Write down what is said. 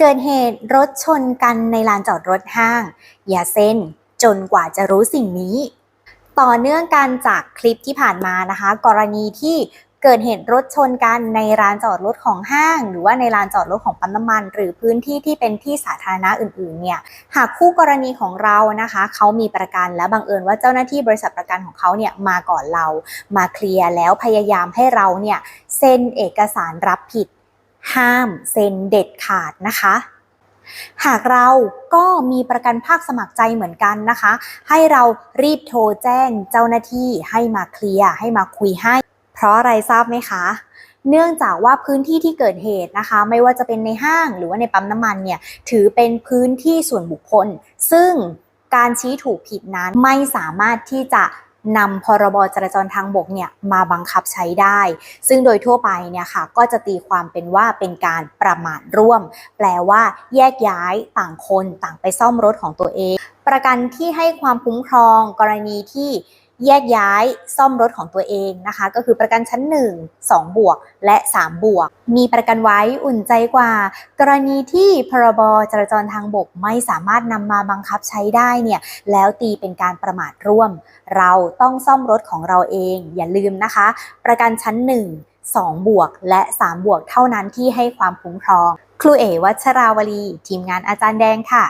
เกิดเหตุรถชนกันในลานจอดรถห้าง อย่าเซ็นจนกว่าจะรู้สิ่งนี้ ต่อเนื่องกันจากคลิปที่ผ่านมานะคะ กรณีที่เกิดเหตุรถชนกันในร้านจอดรถของห้าง หรือว่าในลานจอดรถของปั๊มน้ำมัน หรือพื้นที่ที่เป็นที่สาธารณะอื่นๆเนี่ยหากคู่กรณีของเรานะคะเขามีประกันและบังเอิญว่าเจ้าหน้าที่บริษัทประกันของเขาเนี่ยมาก่อนเรามาเคลียร์แล้วพยายามให้เราเนี่ยเซ็นเอกสารรับผิด ห้ามเซ็นเด็ดขาดนะคะ หากเราก็มีประกันภาคสมัครใจเหมือนกันนะคะ ให้เรารีบโทรแจ้งเจ้าหน้าที่ให้มาเคลียร์ให้มาคุยให้ เพราะอะไรทราบไหมคะเนื่องจากว่าพื้นที่ที่เกิดเหตุนะคะ ไม่ว่าจะเป็นในห้างหรือว่าในปั๊มน้ำมันเนี่ยถือเป็นพื้นที่ส่วนบุคคล ซึ่งการชี้ถูกผิดนั้นไม่สามารถที่จะ นำพรบจราจรทางบกเนี่ยมาบังคับใช้ได้ ซึ่งโดยทั่วไปเนี่ยค่ะก็จะตีความเป็นว่าเป็นการประมาทร่วม แปลว่าแยกย้ายต่างคนต่างไปซ่อมรถของตัวเอง ประกันที่ให้ความคุ้มครองกรณีที่ แยกย้ายซ่อมรถของตัวเองนะคะ ก็คือประกันชั้น 1 2 บวก และ 3 บวก มีประกันไว้อุ่นใจกว่า กรณีที่พรบจราจรทางบกไม่สามารถนำมาบังคับใช้ได้เนี่ยแล้วตีเป็นการประมาทร่วม เราต้องซ่อมรถของเราเอง อย่าลืมนะคะ ประกันชั้น 1 2 บวก และ 3 บวกเท่านั้นที่ให้ความคุ้มครอง ครูเอวัชราวลี ทีมงานอาจารย์แดงค่ะ